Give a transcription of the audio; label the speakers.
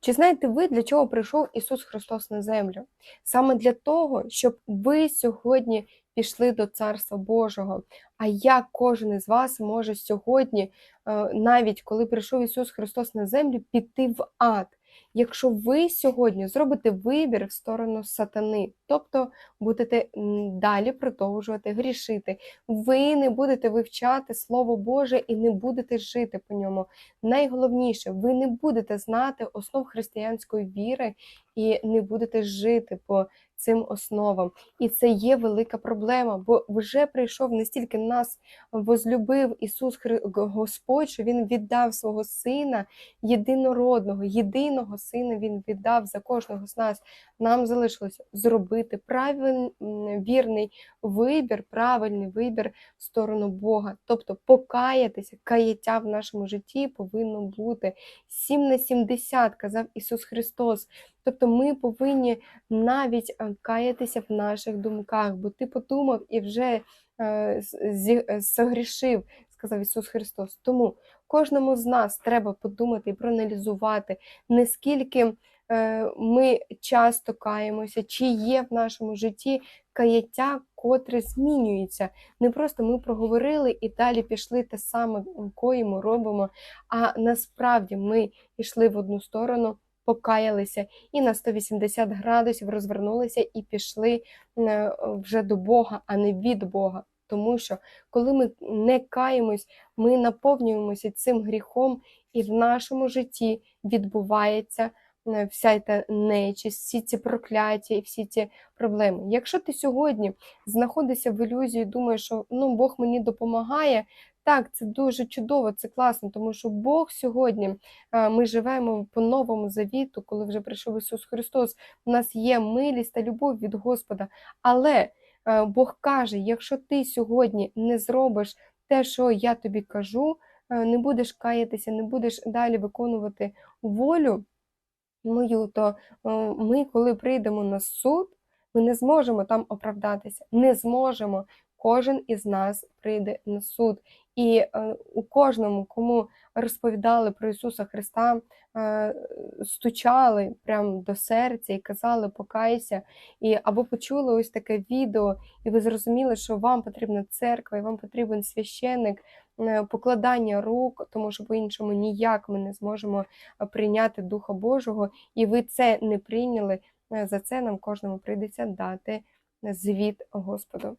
Speaker 1: Чи знаєте ви, для чого прийшов Ісус Христос на землю? Саме для того, щоб ви сьогодні пішли до Царства Божого. А як кожен із вас може сьогодні, е, навіть коли прийшов Ісус Христос на землю, піти в ад? Якщо ви сьогодні зробите вибір в сторону сатани, тобто будете далі продовжувати грішити, ви не будете вивчати Слово Боже і не будете жити по ньому. Найголовніше, ви не будете знати основ християнської віри і не будете жити по цим основам. І це є велика проблема, бо вже прийшов настільки нас возлюбив Ісус Хри... Господь, що Він віддав свого Сина єдинородного, єдиного Сина Він віддав за кожного з нас. Нам залишилося зробити правильний вірний вибір, правильний вибір в сторону Бога, тобто покаятися, каяття в нашому житті повинно бути 7 на 70, казав Ісус Христос. Тобто ми повинні навіть е, каятися в наших думках, бо ти подумав і вже е, е, согрішив, сказав Ісус Христос. Тому кожному з нас треба подумати і проаналізувати, наскільки ми часто каємося, чи є в нашому житті каяття, котре змінюється. Не просто ми проговорили і далі пішли те саме коїмо, робимо, а насправді ми йшли в одну сторону покаялися і на 180 градусів розвернулися і пішли е, вже до Бога, а не від Бога. Тому що коли ми не каємось, ми наповнюємося цим гріхом, і в нашому житті відбувається е, вся ця нечисть, всі ці прокляття і всі ці проблеми. Якщо ти сьогодні знаходишся в ілюзії, думаєш, що ну, Бог мені допомагає, так, це дуже чудово, це класно, тому що Бог сьогодні е, ми живемо по новому завіту, коли вже прийшов Ісус Христос. У нас є милість та любов від Господа. Але е, Бог каже: якщо ти сьогодні не зробиш те, що я тобі кажу, е, не будеш каятися, не будеш далі виконувати волю мою, то ми, коли прийдемо на суд, ми не зможемо там оправдатися, не зможемо. Кожен із нас прийде на суд. І е, у кожному, кому розповідали про Ісуса Христа, е, стучали прямо до серця і казали покайся, і або почули ось таке відео, і ви зрозуміли, що вам потрібна церква, і вам потрібен священник, е, покладання рук, тому що по-іншому ніяк ми не зможемо прийняти Духа Божого, і ви це не прийняли. За це нам кожному прийдеться дати звіт Господу.